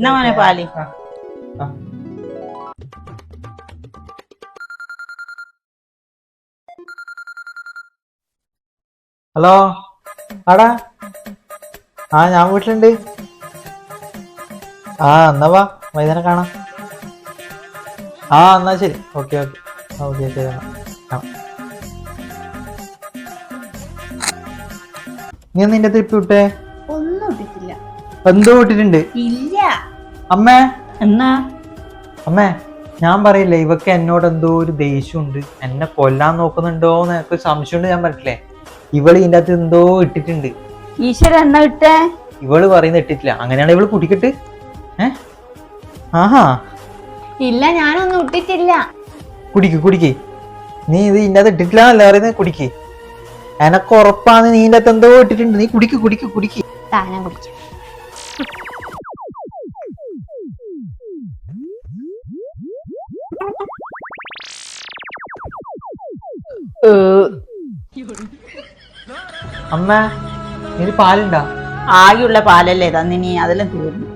എന്നാ മോനെ പാൽ. ഹലോ ആടാ? ആ ഞാൻ വീട്ടിലുണ്ട്. ആ എന്നാ വാ വൈകുന്നേരം കാണാം. ആ എന്നാ ശരി. Okay okay. ഓക്കെ ശരി എന്നാ. നീ നിന്റെ തിരിപ്പി വിട്ടേ? ഒന്നും ഇട്ടിട്ടില്ല എന്തോ ഇട്ടിട്ടുണ്ട് ഇല്ല. അമ്മേ. എന്നാ? അമ്മേ ഞാൻ പറയില്ല ഇവക്ക് എന്നോട് എന്തോ ഒരു ദേഷ്യമുണ്ട്. എന്നെ കൊല്ലാൻ നോക്കുന്നുണ്ടോ എന്ന് എനിക്ക് സംശയമുണ്ട് ഞാൻ പറഞ്ഞില്ലേ ഇവൾ ഇതിന്റെ അകത്ത് എന്തോ ഇട്ടിട്ടുണ്ട്. ഈശ്വര എന്നാ ഇട്ടേ? ഇവൾ പറയുന്ന ഇട്ടിട്ടില്ല. അങ്ങനെയാണ് ഇവൾ കുടിക്കട്ട് ഏ? ആഹാ. ഇല്ല ഞാനൊന്നും ഇട്ടിട്ടില്ല. കുടിക്ക് കുടിക്ക്. നീ ഇത് ഇതിന്റെ അകത്ത് ഇട്ടിട്ടില്ല പറയുന്നത്? കുടിക്ക്. എനക്ക് ഉറപ്പാണ് നീ ഇതിന്റെ അകത്ത് എന്തോ ഇട്ടിട്ടുണ്ട്. നീ കുടിക്ക് കുടിക്ക് കുടിക്ക്. താ ഞാൻ കുടിക്കാം. അമ്മ ഇനി പാലുണ്ടാ? ആകെയുള്ള പാലല്ലേ തന്നിനി അതെല്ലാം തീർന്നു